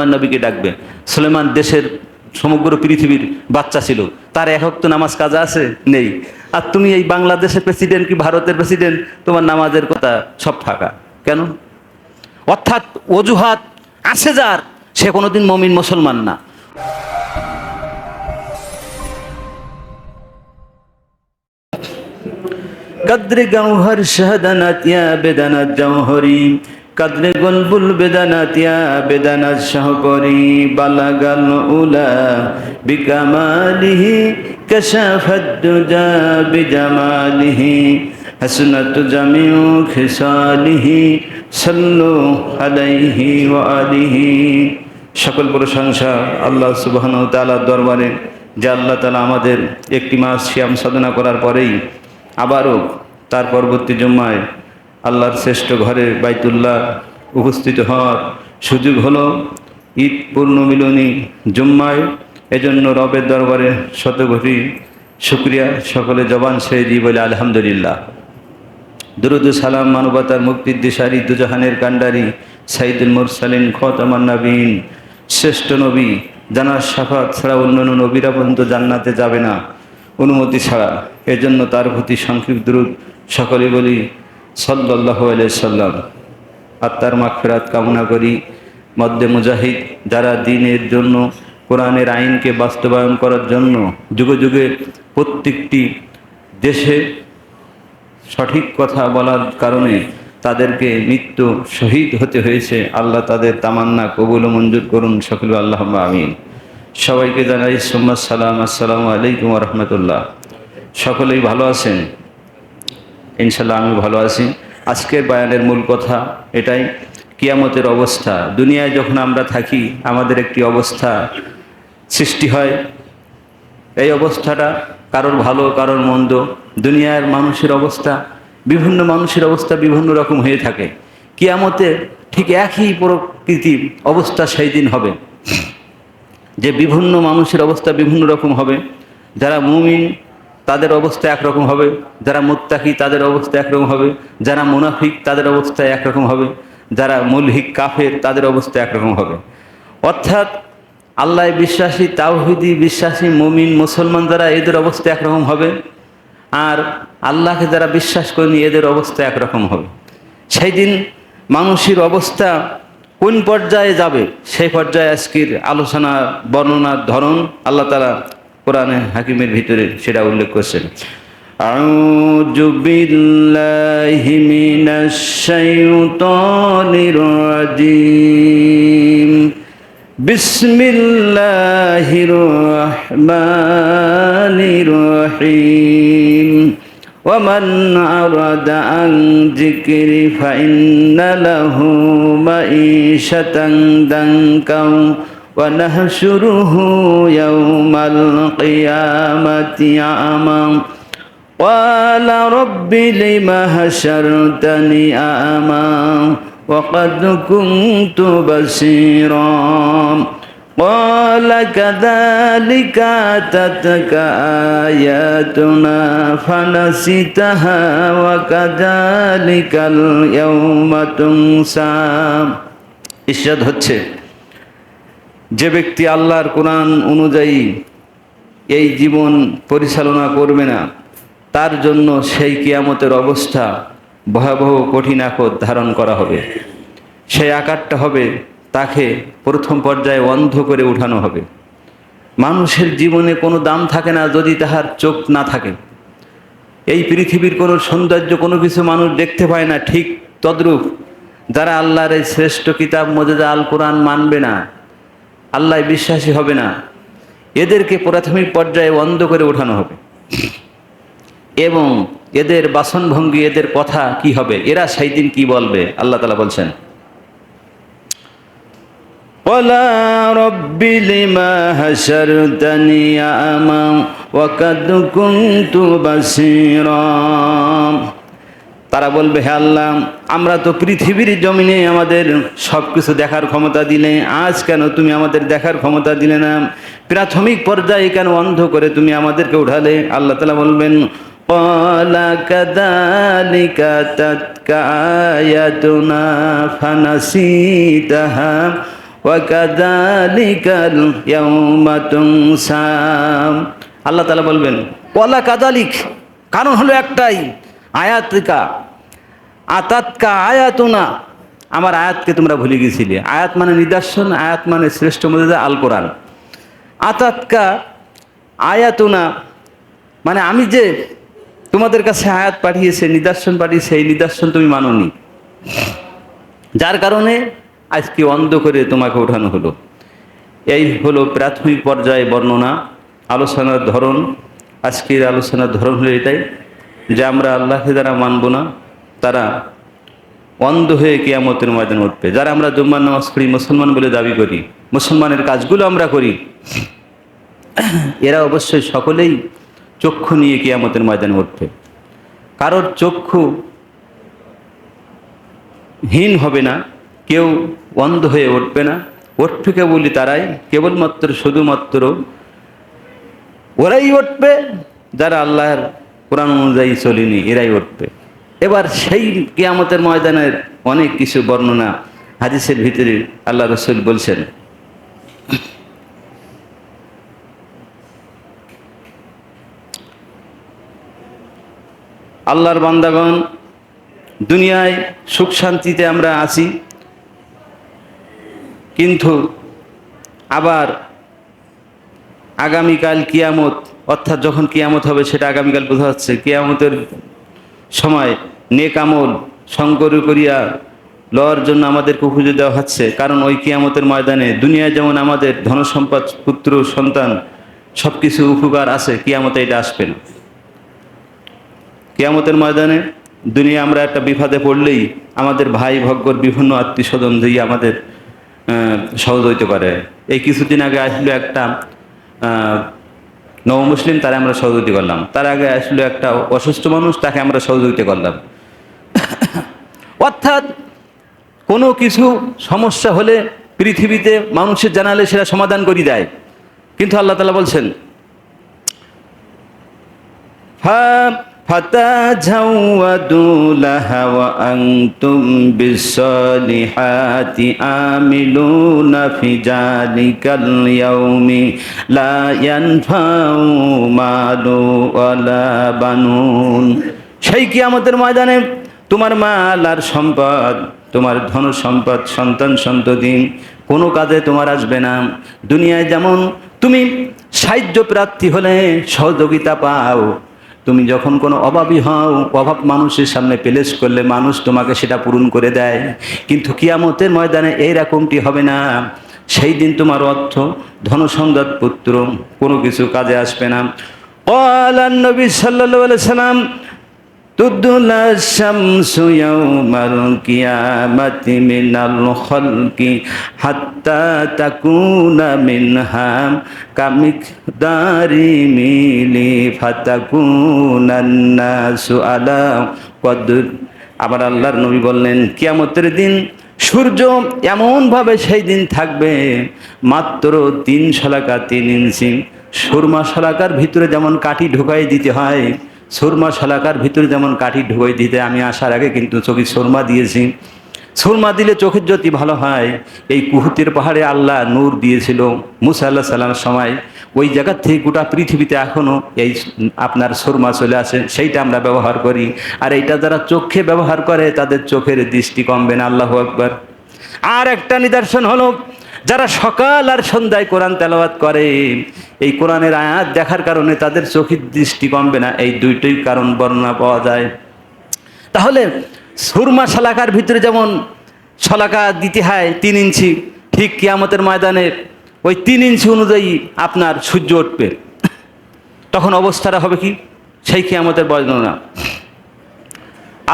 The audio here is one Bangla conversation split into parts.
সুলেমান নবীকে ডাকবে। সুলেমান দেশের সমগ্র পৃথিবীর বাচ্চা ছিল। তার একক তো নামাজ কাজা আছে? নেই। আর তুমি এই বাংলাদেশের প্রেসিডেন্ট কি ভারতের প্রেসিডেন্ট তোমার নামাজের কথা সব ফাঁকা। কেন? অর্থাৎ অজুহাত আছে যার, সে কোনোদিন মমিন মুসলমান না। কদ্রে গৌহর ইয়া বেদানাত জৌহরি কদ্রে গলবুল বেদানাত ইয়া বেদানাত শাহকরি বালাগাল উলা বিকামালিহি, কশাফাত দুজা বিজামালিহি জামিউ খিসালিহি, সাল্লু আলাইহি ওয়া আলিহি। সকল প্রশংসা আল্লাহ সুবহানাহু ওয়া তাআলার দরবারে, যে আল্লাহ তাআলা আমাদের একটি মাস শ্যাম সাধনা করার পরেই আবারও তার পরবর্তী জুম্মায় আল্লাহর শ্রেষ্ঠ ঘরে বাইতুল্লাহ উপস্থিত হওয়ার সুযোগ হলো ঈদ পূর্ণ মিলনী জুম্মায়। এজন্য রবের দরবারে শতকোটি শুক্রিয়া। সকলে জবান ছেড়ে দিই বলে, আলহামদুলিল্লাহ। দুরুদ সালাম মানবতার মুক্তির দিশারি দুজাহানের কান্ডারি সাইদুল মুরসালিন খতামান নবীন। শ্রেষ্ঠ নবী জানার সাফাত ছাড়া অন্যান্য নবীরা পর্যন্ত জান্নাতে যাবে না। অনুমতি ছাড়া। এজন্য তার প্রতি সংক্ষিপ্ত দূর সকলে বলি সাল্লাহ সাল্লাম। আত্মার মাগফেরাত কামনা করি। মধ্যে মুজাহিদ, যারা দিনের জন্য কোরআনের আইনকে বাস্তবায়ন করার জন্য যুগে যুগে প্রত্যেকটি দেশে সঠিক কথা বলার কারণে তাদেরকে মৃত্যু শহীদ হতে হয়েছে, আল্লাহ তাদের তামান্না কবুল মঞ্জুর করুন। সকল আল্লাহ আমিন। সবাইকে জানাই সোম্মদ সালাম, আসসালামু আলাইকুম রহমতুল্লাহ। সকলেই ভালো আছেন? ইনশাল্লাহ আমি ভালো আছি। আজকের বায়ানের মূল কথা এটাই, কিয়ামতের অবস্থা। দুনিয়ায় যখন আমরা থাকি, আমাদের একটি অবস্থা সৃষ্টি হয়। এই অবস্থাটা কারোর ভালো, কারোর মন্দ। দুনিয়ার মানুষের অবস্থা, বিভিন্ন মানুষের অবস্থা বিভিন্ন রকম হয়ে থাকে। কিয়ামতে ঠিক একই প্রকৃতির অবস্থা সেই দিন হবে। যে বিভিন্ন মানুষের অবস্থা বিভিন্ন রকম হবে। যারা মুমিন তাদের অবস্থা একরকম হবে, যারা মুত্তাকি তাদের অবস্থা একরকম হবে, যারা মুনাফিক তাদের অবস্থা একরকম হবে, যারা মুলহিক কাফের তাদের অবস্থা একরকম হবে। অর্থাৎ আল্লাহ বিশ্বাসী, তাওহিদি, বিশ্বাসী, মুমিন, মুসলমান যারা এদের অবস্থা একরকম হবে, আর আল্লাহকে যারা বিশ্বাস করেনি এদের অবস্থা একরকম হবে। সেই দিন মানুষের অবস্থা কোন পর্যায়ে যাবে, সেই পর্যায়ে আজকের আলোচনা, বর্ণনার ধরন আল্লাহ তালা কোরআনে হাকিমের ভিতরে সেটা উল্লেখ করছেন أعوذ بالله من الشيطان الرجيم بسم الله الرحمن الرحيم ومن أراد عن ذكري فإن له معيشة ضنكا ونحشره يوم القيامة أعمى قال رب لم حشرتني أعمى وقد كنت بصيرا قال كذلك أتتك آياتنا فنسيتها وكذلك اليوم تنسى ইরশাদ হচ্ছে যে ব্যক্তি আল্লাহর কোরআন অনুযায়ী এই জীবন পরিচালনা করবে না, তার জন্য সেই কিয়ামতের অবস্থা ভয়াবহ কঠিন আকর ধারণ করা হবে। সেই আকারটা হবে তাকে প্রথম পর্যায়ে অন্ধ করে উঠানো হবে। মানুষের জীবনে কোনো দাম থাকে না যদি তাহার চোখ না থাকে। এই পৃথিবীর কোনো সৌন্দর্য কোনো কিছু মানুষ দেখতে পায় না ঠিক তদ্রূপ। যারা আল্লাহর এই শ্রেষ্ঠ কিতাব মজেদা আল কোরআন মানবে না আল্লাহ বিশ্বাসী হবে না এদেরকে প্রাথমিক পর্যায়ে অন্ধ করে উঠানো হবে এবং এদের বাসনভঙ্গি এদের কথা কি হবে এরা সেই দিন কি বলবে আল্লাহ তালা বলছেন ولا رب لما حشرتني أعمى وقد كنت بصيرا তারা বলবে, হে আল্লাহ, আমরা তো পৃথিবীর জমিনে আমাদের সব কিছু দেখার ক্ষমতা দিলে, আজ কেন তুমি আমাদের দেখার ক্ষমতা দিলে না? প্রাথমিক পর্যায়ে কেন অন্ধ করে তুমি আমাদেরকে উঠালে? আল্লাহ তালা বলবেন আল্লাহ তালা বলবেন কলা কাদালিক কারণ হলো একটাই আয়াতিকা, আতাতকা আয়াতুনা। আমার আয়াতকে তোমরা ভুলে গেছিলে। আয়াত মানে নিদর্শন, আয়াত মানে শ্রেষ্ঠ মধ্যে আল কোরআন আতাতকা আয়াতুনা মানে আমি যে তোমাদের কাছে আয়াত পাঠিয়েছে, নিদর্শন পাঠিয়েছে, এই নিদর্শন তুমি মানোনি। যার কারণে আজকে অন্ধ করে তোমাকে ওঠানো হলো। এই হলো প্রাথমিক পর্যায়ে বর্ণনা, আলোচনার ধরন। আজকের আলোচনার ধরন হলো এটাই। যে আমরা আল্লাহকে যারা মানব না, তারা অন্ধ হয়ে কেয়ামতের ময়দানে উঠবে। যারা আমরা জুম্মার নামাজ পড়ি, মুসলমান বলে দাবি করি, মুসলমানের কাজগুলো আমরা করি, এরা অবশ্যই সকলেই চক্ষু নিয়ে কেয়ামতের ময়দানে উঠবে। কারোর চক্ষু হীন হবে না, কেউ অন্ধ হয়ে উঠবে না। উঠবে বলি তারাই, কেবলমাত্র, শুধুমাত্র ওরাই উঠবে যারা আল্লাহর কোরআন অনুযায়ী চলিনি, এরাই উঠবে। এবার সেই কেয়ামতের ময়দানের অনেক কিছু বর্ণনা হাদিসের ভিতরে আল্লাহ রসুল বলছেন, আল্লাহর বান্দাগণ, দুনিয়ায় সুখ শান্তিতে আমরা আছি, কিন্তু আবার আগামীকাল কিয়ামত, অর্থাৎ যখন কিয়ামত হবে সেটা আগামীকাল বোঝা যাচ্ছে। কিয়ামতের সময় নেকামল শঙ্কর করিয়া লওয়ার জন্য আমাদেরকে খুঁজে দেওয়া হচ্ছে। কারণ ওই কিয়ামতের ময়দানে দুনিয়ায় যেমন আমাদের ধনসম্পদ, পুত্র, সন্তান সব কিছু উপকার আছে, কিয়ামতে এটা আসবে না। কেয়ামতের ময়দানে দুনিয়া আমরা একটা বিপদে পড়লেই আমাদের ভাই, ভগ্গর, বিভিন্ন আত্মীয় স্বজন দিয়ে আমাদের সহযোগিতা করে। এই কিছুদিন আগে আসলো একটা নব মুসলিম তারা আমরা সহযোগিতা করলাম। তার আগে আসলে একটা অসুস্থ মানুষ, তাকে আমরা সহযোগিতা করলাম। অর্থাৎ কোনো কিছু সমস্যা হলে পৃথিবীতে মানুষের জানালে সেটা সমাধান করে দেয়। কিন্তু আল্লাহ তালা বলছেন ف- فتزودوا لها وأنتم بالصالحات آملون في ذلك اليوم لا ينفع مال ولا بنون সেই কি আমাদের ময়দানে তোমার মাল আর সম্পদ তোমার ধন সম্পদ সন্তান সন্ততি কোনো কাজে তোমার আসবে না দুনিয়ায় যেমন তুমি সাহায্য প্রার্থী হলে সহযোগিতা পাও তুমি যখন কোনো অভাবী হও অভাব মানুষের সামনে পেলেস করলে মানুষ তোমাকে সেটা পূরণ করে দেয় কিন্তু কিয়ামতের ময়দানে এই রকমটি হবে না সেই দিন তোমার অর্থ ধনসংবাদ পুত্র কোনো কিছু কাজে আসবে না قال النبي صلى الله عليه وسلم তুদলা শামসু ইয়াউমাল কিয়ামাতি মিনাল খালকি হাত্তা তাকুনা মিনহাম কামিকদারি মিলি ফাতাকুনান নাসু আলা কদর। আবার আল্লাহর নবী বললেন, কিয়ামতের দিন সূর্য এমনভাবে সেই দিন থাকবে, মাত্র তিন শলাকা তিন ইঞ্চি। সুরমা শলাকার ভিতরে যেমন কাটি ঢুকাই দিতে হয় সুরমা শলাকার ভিতরে যেমন কাঠি ঢুকাই দিতে আমি আসার আগে কিন্তু চোখে সুরমা দিয়েছি। সুরমা দিলে চোখের জ্যোতি ভালো হয়। এই কুহুতের পাহাড়ে আল্লাহ নূর দিয়েছিল মুসা আল্লাহ সাল্লামের সময়। ওই জায়গার থেকে গোটা পৃথিবীতে এখনও এই আপনার সুরমা চলে আসে, সেইটা আমরা ব্যবহার করি। আর এইটা যারা চোখে ব্যবহার করে, তাদের চোখের দৃষ্টি কমবে না, আল্লাহ আকবার। আর একটা নিদর্শন হলো যারা সকাল আর সন্ধ্যায় কোরআন তেলাওয়াত করে, এই কোরআনের আয়াত দেখার কারণে তাদের চোখের দৃষ্টি কমবে না, এই দুইটাই কারণ বর্ণনা পাওয়া যায়। তাহলে সুরমা শলাকার ভিতরে যেমন শলাকা দিতে হয় তিন ইঞ্চি, ঠিক কিয়ামতের ময়দানে ওই তিন ইঞ্চি অনুযায়ী আপনার সূর্য উঠবে। তখন অবস্থাটা হবে কি? সেই কিয়ামতের বর্ণনা।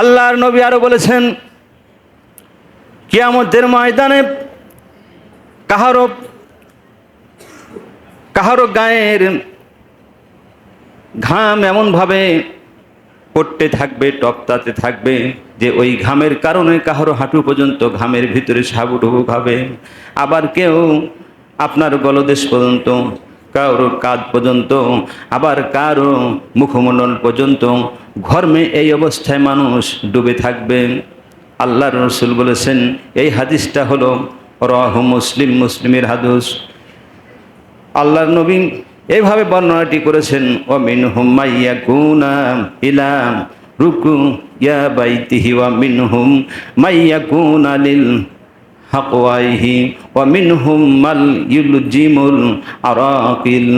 আল্লাহর নবী আরও বলেছেন, কিয়ামতের ময়দানে কাহারো কাহারো গায়ের ঘাম এমনভাবে পড়তে থাকবে টপতাতে থাকবে যে ওই ঘামের কারণে কাহারো হাঁটু পর্যন্ত ঘামের ভিতরে সাবুডুবু খাবে। আবার কেউ আপনার গলদেশ পর্যন্ত, কারও কাঁধ পর্যন্ত, আবার কারও মুখমণ্ডল পর্যন্ত ঘর্মে এই অবস্থায় মানুষ ডুবে থাকবে। আল্লাহ রসুল বলেছেন, এই হাদিসটা হলো রহ মুসলিম, মুসলিমের হাদুস। আল্লাহর নবী এইভাবে বর্ণনাটি করেছেন অমিন হুম্মাইয়া কুনা ইলাম রুকু ইয়া বাইতিহি ওয়া মিনহুম মাইয়া কুনা লিল হাকওয়াইহি ওয়া মিনহুম মাল ইউলজিমুল আরাকিল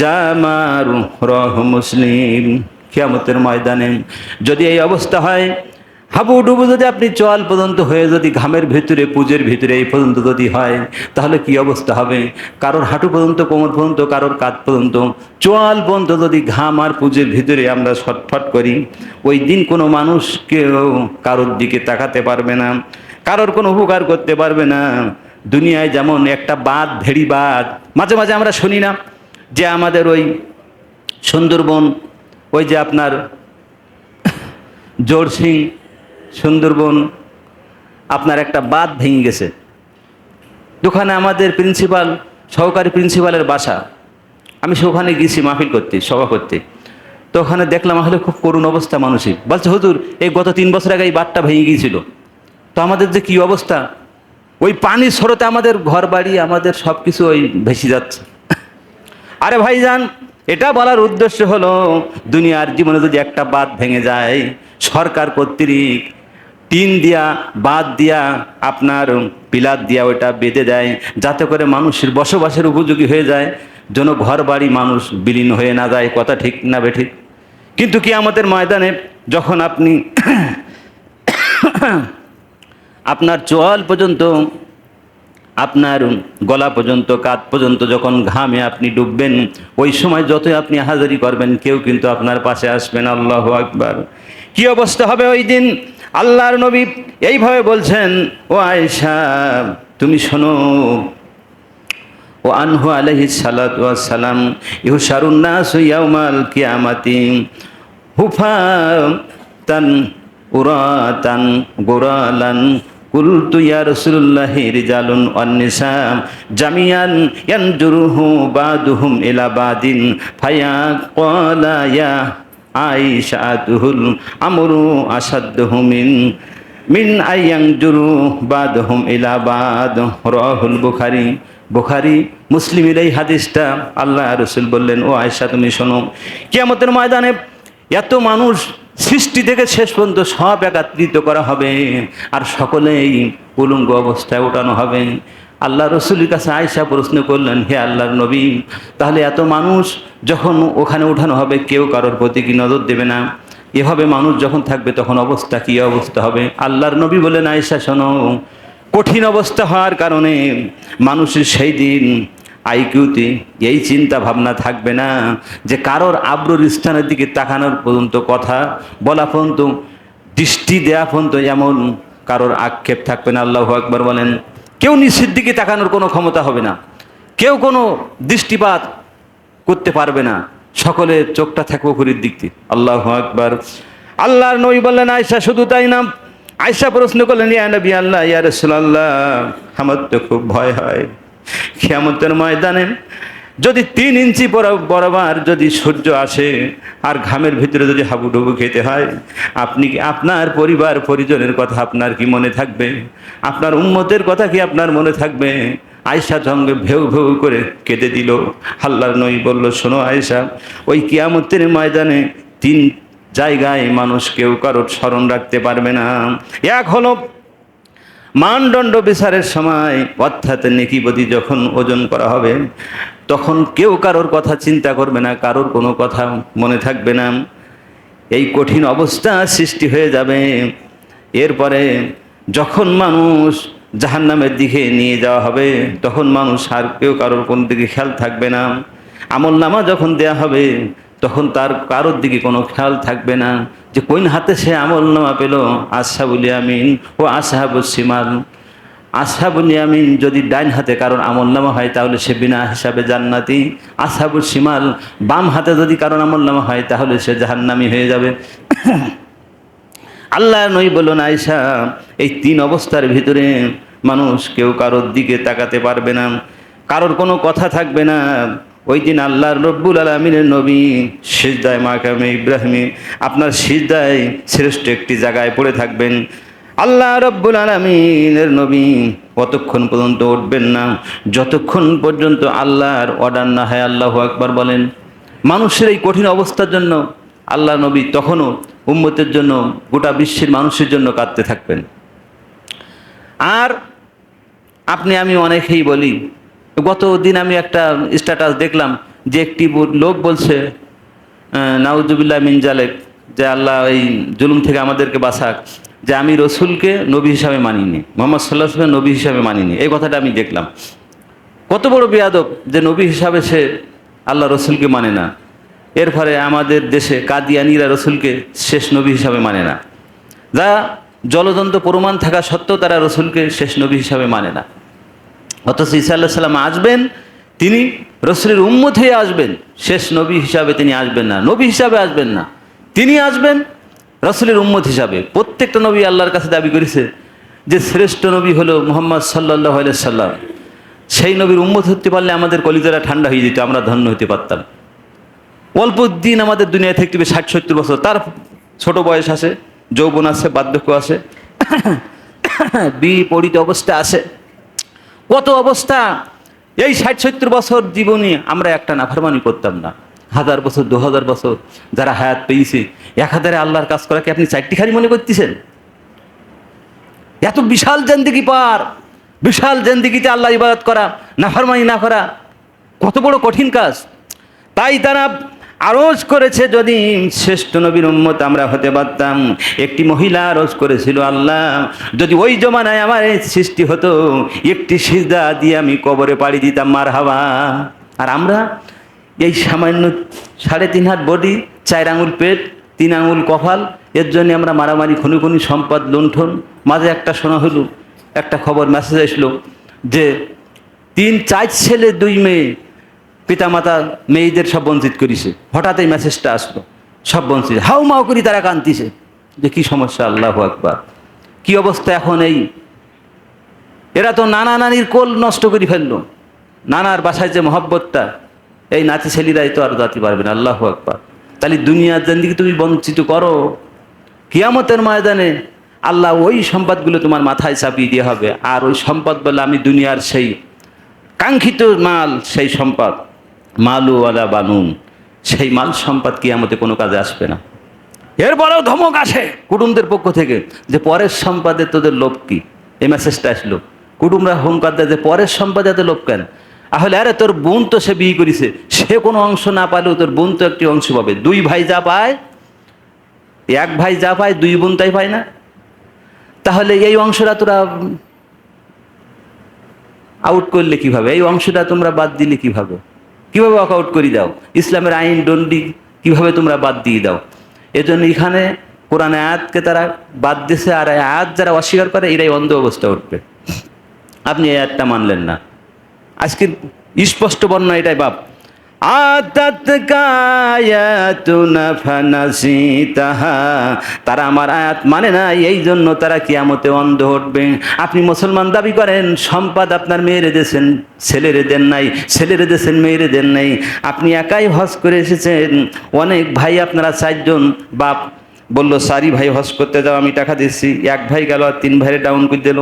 জামার, রহ মুসলিম। কিয়ামতের ময়দানে যদি এই অবস্থা হয় হাবুডুবু যদি আপনি চল পর্যন্ত হয়ে যদি ঘামের ভিতরে, পুজোর ভিতরে এই পর্যন্ত যদি হয়, তাহলে কি অবস্থা হবে? কারোর হাঁটু পর্যন্ত, কোমর পর্যন্ত, কারোর কাত পর্যন্ত। চোয়াল পর্যন্ত যদি ঘাম আর পুজোর ভিতরে আমরা ছটফট করি, ওই দিন কোনো মানুষ কেউ কারোর দিকে তাকাতে পারবে না, কারোর কোনো উপকার করতে পারবে না। দুনিয়ায় যেমন একটা বাদ ভেড়ি বাদ মাঝে মাঝে আমরা শুনি না যে আমাদের ওই সুন্দরবন, ওই যে আপনার জোরসিং সুন্দরবন আপনার একটা বাঁধ ভেঙে গেছে। ওখানে আমাদের প্রিন্সিপাল সহকারী প্রিন্সিপালের বাসা। আমি সেখানে গেছি মাহফিল করতে, সভা করতে। তো ওখানে দেখলাম আসলে খুব করুণ অবস্থা মানসিক বলছে, হুজুর, এই গত তিন বছর আগে এই বাঁধটা ভেঙে গিয়েছিল। তো আমাদের যে কি অবস্থা? ওই পানির স্রোতে আমাদের ঘর বাড়ি আমাদের সব কিছু ওই ভেসে যাচ্ছে। আরে ভাই যান এটা বলার উদ্দেশ্য হলো, দুনিয়ার জীবনে যদি একটা বাদ ভেঙে যায়, সরকার কর্তৃক টিন দিয়া বাদ দিয়া, আপনার পিলার দিয়া ওটা বেঁধে দেয়, যাতে করে মানুষের বসবাসের উপযোগী হয়ে যায়, যেন ঘর বাড়ি মানুষ বিলীন হয়ে না যায়, কথা ঠিক না বেঠিক কিন্তু কি আমাদের ময়দানে যখন আপনি আপনার চোয়াল পর্যন্ত, আপনার গলা পর্যন্ত কাত পর্যন্ত যখন ঘামে আপনি ডুববেন, ওই সময় যতই আপনি হাজারি করবেন, কেউ কিন্তু আপনার পাশে আসবেন আল্লাহ আকবার। কি অবস্থা হবে ওই দিন? আল্লাহর নবী এইভাবে বলছেন, ও আয়েশা, তুমি শোনো। ও আনহু আলহি সালাম ইহু সারুন্নাস ইয়াউমাল কিয়ামাতি হুফা তান উরাতান গোরালান। কুলতু ইয়া রাসূলুল্লাহি রিজালুন ওয়ান জামিয়ান ইয়ানজুরুহু বাদুহুম ইলা বাদিন। ফায়া ক্বালা ইয়া আইশাতুহুল আমরু আসাদ্দুহু মিন মিন আইয়ানজুরু বাদহুম ইলা বাদ। রাহুল বুখারী বুখারী, মুসলিমের এই হাদিসটা আল্লাহ রসুল বললেন, ও আয়সা তুমি শোনো, কিয়ামতের ময়দানে এত মানুষ সৃষ্টি থেকে শেষ পর্যন্ত সব একাত্রিত করা হবে, আর সকলেই উলঙ্গ অবস্থায় ওঠানো হবে। আল্লাহ রসুলের কাছে আয়সা প্রশ্ন করলেন, হে আল্লাহর নবী, তাহলে এত মানুষ যখন ওখানে উঠানো হবে, কেউ কারোর প্রতি কি নজর দেবে না? এভাবে মানুষ যখন থাকবে, তখন অবস্থা কী অবস্থা হবে? আল্লাহর নবী বলেন আয়সা শোনো, কঠিন অবস্থা হওয়ার কারণে মানুষের সেই দিন আইকিউতে এই চিন্তা ভাবনা থাকবে না যে কারোর আব্রুর স্থানের দিকে তাকানোর পর্যন্ত কথা বলা পর্যন্ত, দৃষ্টি দেয়া পর্যন্ত এমন কারোর আক্ষেপ থাকবে না। আল্লাহ আকবর বলেন কেউ নিচের দিকে তাকানোর কোনো ক্ষমতা হবে না। কেউ কোনো দৃষ্টিপাত করতে পারবে না। সকলের চোখটা থাকব ঘুরির দিক দিয়ে। আল্লাহ আকবর। আল্লাহর নবী বললেন আয়সা শুধু তাই না আয়সা প্রশ্ন করলেন, ইয়া নবী আল্লাহ, ইয়া রসুল আল্লাহ আমার তো খুব ভয় হয়। খেয়ামতের ময়দানে যদি তিন ইঞ্চি বরাবর যদি সূর্য আসে আর ঘামের ভিতরে যদি হাবুডুবু খেতে হয়, আপনি কি আপনার পরিবার, পরিজনের কথা আপনার কি মনে থাকবে? আপনার উম্মতের কথা কি আপনার মনে থাকবে? আয়সা সঙ্গে ভেউ ভেউ করে কেঁদে দিল। হাল্লার নই বলল, শোনো আয়সা ওই কিয়ামতের ময়দানে তিন জায়গায় মানুষ কেউ কারোর স্মরণ রাখতে পারবে না। এক হলো মানদণ্ড বিচারের সময় অর্থাৎ নেকিবদি যখন ওজন করা হবে, তখন কেউ কারোর কথা চিন্তা করবে না, কারোর কোনো কথা মনে থাকবে না। এই কঠিন অবস্থা সৃষ্টি হয়ে যাবে। এরপরে যখন মানুষ জাহান্নামের দিকে নিয়ে যাওয়া হবে, তখন মানুষ আর কেউ কারোর কোন দিকে খেয়াল থাকবে না। আমল নামা যখন দেয়া হবে তখন তার কারোর দিকে কোনো খেয়াল থাকবে না যে কোন হাতে সে আমল নামা পেল। আশাবুল আমিন ও আশাহাবুল সিমাল। আশাবুল আমিন যদি ডাইন হাতে কারণ আমল নামা হয় তাহলে সে বিনা হিসাবে জান্নাতি। আশাবুল সিমাল বাম হাতে যদি কারণ আমল নামা হয় তাহলে সে জাহান্নামি হয়ে যাবে। আল্লাহ নই বলুন আয়সা এই তিন অবস্থার ভিতরে মানুষ কেউ কারোর দিকে তাকাতে পারবে না। কারোর কোনো কথা থাকবে না। ওই দিন আল্লাহর রব্বুল আলমিনের নবী সিজদায় মাকামে ইব্রাহিমী আপনার সিজদায় শ্রেষ্ঠ একটি জায়গায় পড়ে থাকবেন। আল্লাহ রব্বুল আলমিনের নবী কতক্ষণ পর্যন্ত উঠবেন না? যতক্ষণ পর্যন্ত আল্লাহর অর্ডার না হয় আল্লাহ আকবার বলেন। মানুষের এই কঠিন অবস্থার জন্য আল্লাহ নবী তখনও উম্মতের জন্য, গোটা বিশ্বের মানুষের জন্য কাঁদতে থাকবেন। আর আপনি, আমি অনেকেই বলি গত দিন আমি একটা স্ট্যাটাস দেখলাম যে একটি লোক বলছে নাউজুবিল্লাহ মিন জালেক, যে আল্লাহ এই জুলুম থেকে আমাদেরকে বাঁচাক, যে আমি রসুলকে নবী হিসাবে মানিনি, মোহাম্মদ সাল্লাহ সাল্লাম নবী হিসাবে মানিনি। এই কথাটা আমি দেখলাম। কত বড় বেয়াদব যে নবী হিসাবে সে আল্লাহ রসুলকে মানে না। এর ফলে আমাদের দেশে কাদিয়ানিরা রসুলকে শেষ নবী হিসাবে মানে না। যা জলদন্ত প্রমাণ থাকা সত্ত্বেও তারা রসুলকে শেষ নবী হিসাবে মানে না। অথচ ঈসা আল্লাহ সাল্লাম আসবেন, তিনি রসুলের উম্মত হয়ে আসবেন। শেষ নবী হিসাবে তিনি আসবেন না, নবী হিসাবে আসবেন না। তিনি আসবেন রসুলের উম্মত হিসাবে। প্রত্যেকটা নবী আল্লাহর কাছে দাবি করেছে যে শ্রেষ্ঠ নবী হলো মোহাম্মদ সাল্লাহ সাল্লাম। সেই নবীর উম্মত হতে পারলে আমাদের কলিজারা ঠান্ডা হয়ে যেত, আমরা ধন্য হতে পারতাম। অল্প দিন আমাদের দুনিয়ায় থাকতে হবে ষাট সত্তর বছর, তার ছোট বয়স আছে যৌবন আছে বার্ধক্য আছে বিপরীত অবস্থা আছে কত অবস্থা? এই ষাট সত্তর বছর জীবনে আমরা একটা নাফারমানি করতাম না। হাজার বছর, দু হাজার বছর যারা হায়াত পেয়েছে, এক হাজারে আল্লাহর কাজ করাকে আপনি চারটি খালি মনে করতেছেন? এত বিশাল জেন্দিগি পার, বিশাল জেন্দিগিতে আল্লাহ ইবাদত করা, নাফারমানি না করা, কত বড় কঠিন কাজ। তাই তারা আরজ করেছে যদি শ্রেষ্ঠ নবীর উন্মত আমরা হতে পারতাম। একটি মহিলা আরজ করেছিল, আল্লাহ, যদি ওই জমানায় আমার সৃষ্টি হতো, একটি সিজদা দিয়ে আমি কবরে পাড়ি দিতাম মার হাওয়া আর আমরা এই সামান্য সাড়ে তিন হাত বডি, চার আঙুল পেট, তিন আঙুল কপাল, এর জন্য আমরা মারামারি, খুনি খুনি, সম্পদ লুণ্ঠন। মাঝে একটা শোনা হলো, একটা খবর মেসেজ আসলো যে তিন, চার ছেলে, দুই মেয়ে পিতামাতা মেয়েদের সব বঞ্চিত করিছে। হঠাৎ এই মেসেজটা আসলো। সব বঞ্চিত। হাউ মাউ করি তারা কান্দিছে যে কি সমস্যা, আল্লাহ আকবার। কি অবস্থা এখন এই? এরা তো নানা নানির কোল নষ্ট করে ফেলল। নানার বাসায় যে মহব্বতটা, এই নাতি ছেলেরাই তো আর জাতি পারবে না, আল্লাহ আকবার। তাহলে দুনিয়ার জিন্দিগি তুমি বঞ্চিত করো, কিয়ামতের ময়দানে আল্লাহ ওই সম্পদগুলো তোমার মাথায় চাপিয়ে দিয়ে হবে। আর ওই সম্পদ বলে আমি দুনিয়ার সেই কাঙ্ক্ষিত মাল, সেই সম্পদ মালুওয়ালা বানুন। সেই মাল সম্পদ কিয়ামতে কোনো কাজে আসবে না। এরপরেও ধমক আসে কুটুমদের পক্ষ থেকে যে পরের সম্পাদে তোদের লোভ কি? এই মেসেজটা আসলো। কুটুমরা হুঙ্কার দেয় যে পরের সম্পাদে এত লোভ কেন? তাহলে আরে তোর বোন তো সে বিয়ে করেছে। সে কোনো অংশ না পালেও তোর বোন তো একটি অংশ পাবে। দুই ভাই যা পায়, এক ভাই যা পায়, দুই বোন তাই পায় না? তাহলে এই অংশটা তোরা আউট করলে কীভাবে? এই অংশটা তোমরা বাদ দিলে কীভাবে? কীভাবে ওয়াক আউট করে দাও? ইসলামের আইন দণ্ডি কীভাবে তোমরা বাদ দিয়ে দাও? এজন্য এখানে কোরআন আয়াতকে তারা বাদ দিছে আর আয়াত যারা অস্বীকার করে, এরাই অন্ধ অবস্থা উঠবে। আপনি এই আয়াতটা মানলেন না। আজকে স্পষ্ট বর্ণনা এটাই বাপ তারা আমার আয়াত মানে না এই জন্য তারা কিয়ামতে অন্ধ উঠবে আপনি মুসলমান দাবি করেন, সম্পদ আপনার মেয়েরে দেন ছেলেরে দেন নাই, ছেলেরে দেন মেয়েরে দেন নাই। আপনি একাই হজ করে এসেছেন, অনেক ভাই আপনারা চারজন, বাপ বলল, সারি ভাই, হজ করতে যাও, আমি টাকা দিচ্ছি এক ভাই গেল, আর তিন ভাইয়ের ডাউন করে দিল।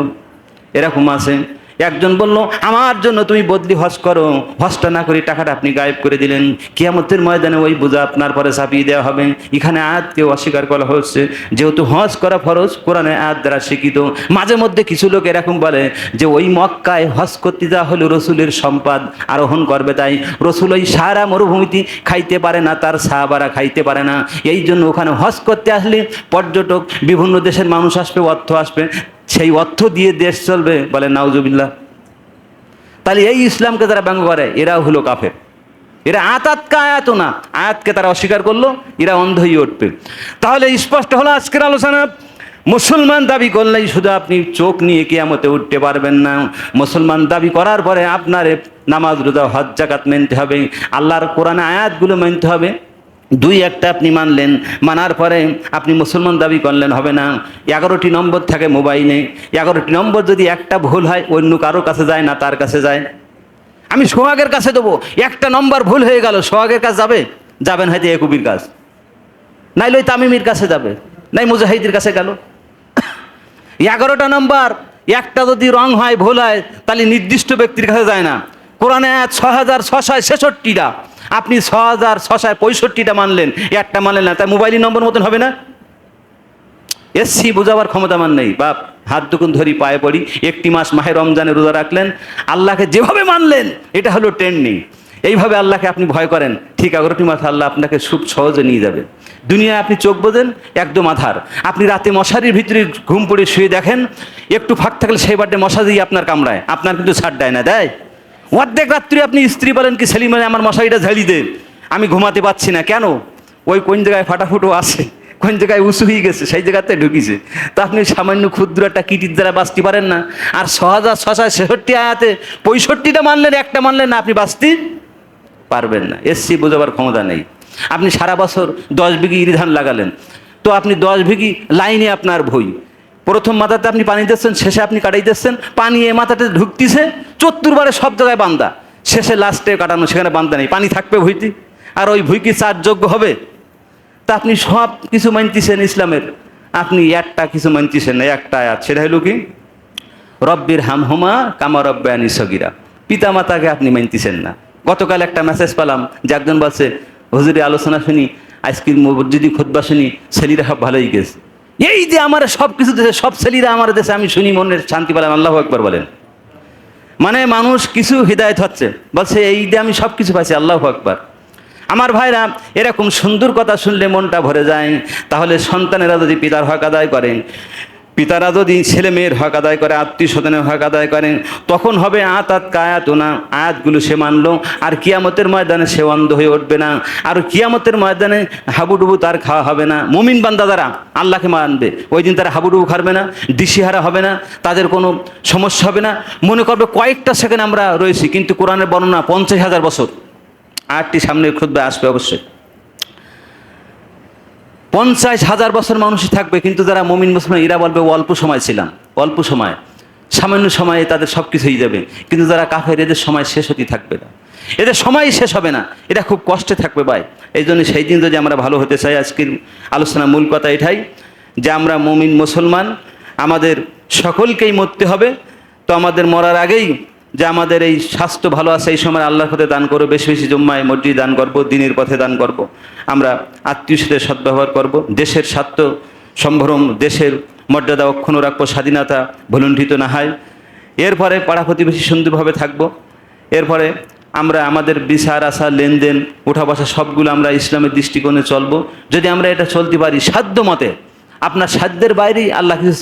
এরকম আছে। একজন বলল, আমার জন্য তুমি বদলি হজ করো। হজটা না করে টাকাটা আপনি গায়েব করে দিলেন। কিয়ামতের ময়দানে ওই বোঝা আপনার পরে চাপিয়ে দেওয়া হবে। এখানে আয়াতকে অস্বীকার করা হচ্ছে। যেহেতু হজ করা ফরজ, কোরআনে আয়াত দ্বারা শিক্ষিত মাঝে মধ্যে কিছু লোক এরকম বলে যে, ওই মক্কায় হজ করতে যাওয়া হলো রসুলের সম্পদ, আরোহণ করবে তাই। রসুল ওই সারা মরুভূমিতে খাইতে পারে না, তার সাহাবারা খাইতে পারে না। এই জন্য ওখানে হজ করতে আসলে পর্যটক, বিভিন্ন দেশের মানুষ আসবে, অর্থ আসবে। সেই অর্থ দিয়ে দেশ চলবে বলে নাউজুবিল্লাহ। তাহলে এই ইসলামকে যারা ব্যঙ্গ করে, এরাও হলো কাফের। এরা আতাতকা আয়াত না আয়াতকে তারা অস্বীকার করল, এরা অন্ধ হয়ে উঠবে। তাহলে স্পষ্ট হলো আজকের আলোচনা, মুসলমান দাবি করলেই শুধু আপনি চোখ নিয়ে কিয়ামতে উঠতে পারবেন না। মুসলমান দাবি করার পরে আপনার নামাজ, রোজা, হজ জাকাত মানতে হবে। আল্লাহর কোরআনে আয়াতগুলো মানতে হবে। দুই একটা আপনি মানলেন, মানার পরে আপনি মুসলমান দাবি করলেন, হবে না। এগারোটি নম্বর থাকে মোবাইলে। এগারোটি নম্বর যদি একটা ভুল হয়, অন্য কারোর কাছে যায় না, তার কাছে যায়। আমি সোহাগের কাছে দেবো। একটা নম্বর ভুল হয়ে গেল, সোহাগের কাছে যাবে? যাবেন হয়তো একুবির কাজ নাইলে ওই তামিমির কাছে যাবে। নাই মুজাহিদের কাছে গেল। এগারোটা নম্বর, একটা যদি রং হয়, ভুল হয়, তাহলে নির্দিষ্ট ব্যক্তির কাছে যায় না। কোরআনে ছ হাজার ছশায় ছেষট্টিটা। আপনি ছ হাজার ছশায় পঁয়ষট্টিটা মানলেন একটা মানলেন না তাই মোবাইলের নম্বর মতন হবে না? এসছি বোঝাবার ক্ষমতা মান নেই। বাপ, হাত দুকুন ধরি পায়ে পড়ি, একটি মাস মাহে রমজানে রোজা রাখলেন, আল্লাহকে যেভাবে মানলেন, এটা হলো ট্রেন্ডিং এইভাবে আল্লাহকে আপনি ভয় করেন, ঠিক এগারোটি মাথা আল্লাহ আপনাকে খুব সহজে নিয়ে যাবে। দুনিয়ায় আপনি চোখ বোঝেন, একদম আধার। আপনি রাতে মশারির ভিতরে ঘুম পড়ে শুয়ে দেখেন, একটু ফাঁক থাকলে সেই বাড্ডে মশা দিয়ে আপনার কামড়ায়, আপনার কিন্তু ছাড় দেয় না, দেয়? অর্ধেক রাত্রি আপনি স্ত্রী বলেন কি, সেলিম আমার মশারিটা ঝাড়ি দে। আমি ঘুমাতে পারছি না। কেন? ওই কোন জায়গায় ফাটাফুটো আছে? কোন জায়গায় উঁচু হয়ে গেছে? সেই জায়গাতে ঢুকিছে। তা আপনি সামান্য ক্ষুদ্র একটা কিটির দ্বারা বাঁচতে পারেন না। আর ছ হাজার ছশায় ছেষট্টি আয়াতে পঁয়ষট্টিটা মানলেন, একটা মানলেন না, আপনি বাঁচতে পারবেন না। এসসি বোঝাবার ক্ষমতা নেই। আপনি সারা বছর দশ বিঘি ইরি ধান লাগালেন। তো আপনি দশ বিঘি লাইনে আপনার ভই। প্রথম মাথাতে আপনি পানি দিচ্ছেন শেষে আপনি কাটাই দিচ্ছেন পানি এ মাথাতে ঢুকতিছে চত্তুরবারে সব জায়গায় বান্দা। শেষে লাস্টে কাটানো, সেখানে বান্দা নেই, পানি থাকবে ভুইতে। আর ওই ভুই কি চারযোগ্য হবে। তা আপনি সব কিছু মানতেছেন ইসলামের। আপনি একটা কিছু মানতেছেন না, একটা আয়াত, সেটা হলো কি? রব্বির হামহুমা কামা রব্বায়ানি সগিরা। পিতা মাতাকে আপনি মানতেছেন না। গতকাল একটা মেসেজ পেলাম, যে একজন বলছে হুজুরি আলোচনা শুনি আজকের যদি খোদবা শুনি ছেলেরা সব ভালোই গেছে। এই যে আমার সব কিছু দেশে, সব ছেলেরা আমার দেশে, আমি শুনি মনের শান্তি পেলাম, আল্লাহ একবার বলেন। মানে মানুষ কিছু হৃদায়ত হচ্ছে, বলছে, এই যে আমি সব কিছু পাইছি, আল্লাহ একবার আমার ভাইরা, এরকম সুন্দর কথা শুনলে মনটা ভরে যায়, তাহলে সন্তানেরা যদি পিতার হক আদায় করেন পিতারা যদি ছেলে মেয়ের হক আদায় করে, আত্মীয় স্বজনের হক আদায় করেন তখন হবে আত আত কায়াত না আয়াতগুলো সে মানল, আর কিয়ামতের ময়দানে সে অন্ধ হয়ে উঠবে না, আর কিয়ামতের ময়দানে হাবুডুবু তার খাওয়া হবে না। মুমিন বান্দা দ্বারা আল্লাহকে মানবে, ওই দিন তারা হাবুডুবু খাবে না, দিশিহারা হবে না, তাদের কোনো সমস্যা হবে না। মনে করবে কয়েকটা সেকেন্ড আমরা রয়েছি, কিন্তু কোরআনের বর্ণনা পঞ্চাশ হাজার বছর। আটটি সামনে খুদ্া আসবে অবশ্যই। পঞ্চাশ হাজার বছর মানুষই থাকবে, কিন্তু যারা মমিন মুসলমান, এরা বলবে অল্প সময় ছিলাম, অল্প সময়। সামান্য সময়ে তাদের সব কিছু হয়ে যাবে। কিন্তু যারা কাফের, এদের সময় শেষ হতে থাকবে না। এদের সময় শেষ হবে না। এটা খুব কষ্টে থাকবে ভাই। এই জন্য সেই দিন যদি আমরা ভালো হতে চাই, আজকের আলোচনা মূল কথা এটাই যে আমরা মমিন মুসলমান, আমাদের সকলকেই মরতে হবে। তো আমাদের মরার আগেই যে আমাদের এই স্বাস্থ্য ভালো আছে, এই সময় আল্লাহর পথে দান করব, বেশি বেশি জম্মায় মসজিদ দান করব, দিনের পথে দান করব। আমরা আত্মীয় সাথে সদ্ব্যবহার করব। দেশের স্বার্থ সম্ভ্রম, দেশের মর্যাদা অক্ষুণ্ণ রাখব, স্বাধীনতা ভুলুণ্ঠিত না হয়। এরপরে পাড়া প্রতিবেশী সুন্দরভাবে থাকব। এরপরে আমরা আমাদের বিচার আশা লেনদেন, উঠা বসা সবগুলো আমরা ইসলামের দৃষ্টিকোণে চলবো। যদি আমরা এটা চলতে পারি সাধ্য মতে আপনার সাধ্যের বাইরেই আল্লাহ কিছু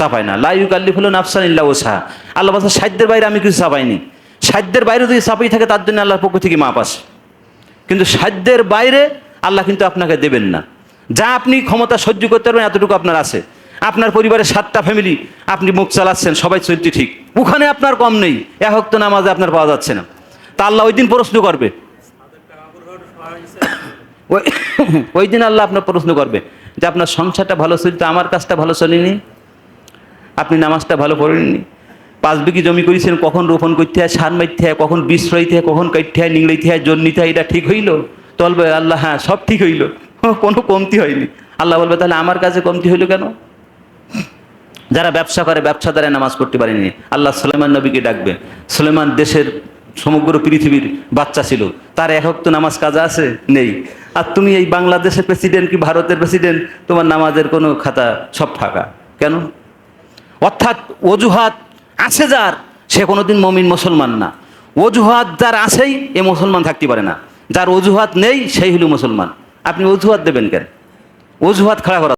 চাপায় না। লাইউ কাল্লিফ হলো নাফসান ইল্লা ওসা আল্লাহ বলছে, সাধ্যের বাইরে আমি কিছু চাপাইনি। সাধ্যের বাইরে যদি চাপাই থাকে, তার জন্য আল্লাহর পক্ষ থেকে মাপ আসে। কিন্তু সাধ্যের বাইরে আল্লাহ কিন্তু আপনাকে দেবেন না। যা আপনি ক্ষমতা সহ্য করতে পারবেন, এতটুকু আপনার আছে। আপনার পরিবারের সাতটা ফ্যামিলি আপনি মুখ চালাচ্ছেন, সবাই চলতে ঠিক। ওখানে আপনার কম নেই এক হক্ত নামাজে আপনার পাওয়া যাচ্ছে না। তা আল্লাহ ওই দিন প্রশ্ন করবে। ওই দিন আল্লাহ আপনার প্রশ্ন করবে। যে আপনার সংসারটা ভালো চলতো আমার কাজটা ভালো চলেনি। আপনি নামাজটা ভালো পড়েননি। পাঁচ বিঘি জমি করেছেন, কখন রোপণ করতে হয়, সার মারতে হয়, কখন বীজ রইতে হয়, কখন কাটতে হয়, নিংড়াইতে হয় জন্মিতে হয়, এটা ঠিক হইল? তলবে আল্লাহ হ্যাঁ সব ঠিক হইল। কোনো কমতি হয়নি। আল্লাহ বলবে, তাহলে আমার কাছে কমতি হইল কেন? যারা ব্যবসা করে ব্যবসা দ্বারা নামাজ পড়তে পারেনি আল্লাহ সুলেমান নবীকে ডাকবে। সুলেমান দেশের সমগ্র পৃথিবীর বাচ্চা ছিল। তার একক তো নামাজ কাজা আছে? নেই। আর তুমি এই বাংলাদেশের প্রেসিডেন্ট কি ভারতের প্রেসিডেন্ট তোমার নামাজের কোনো খাতা সব ফাঁকা। কেন? অর্থাৎ অজুহাত আছে যার, সে কোনোদিন মমিন মুসলমান না। অজুহাত যার আসেই এ মুসলমান থাকতে পারে না। যার অজুহাত নেই, সেই হলো মুসলমান। আপনি অজুহাত দেবেন কেন? অজুহাত খাড়া করা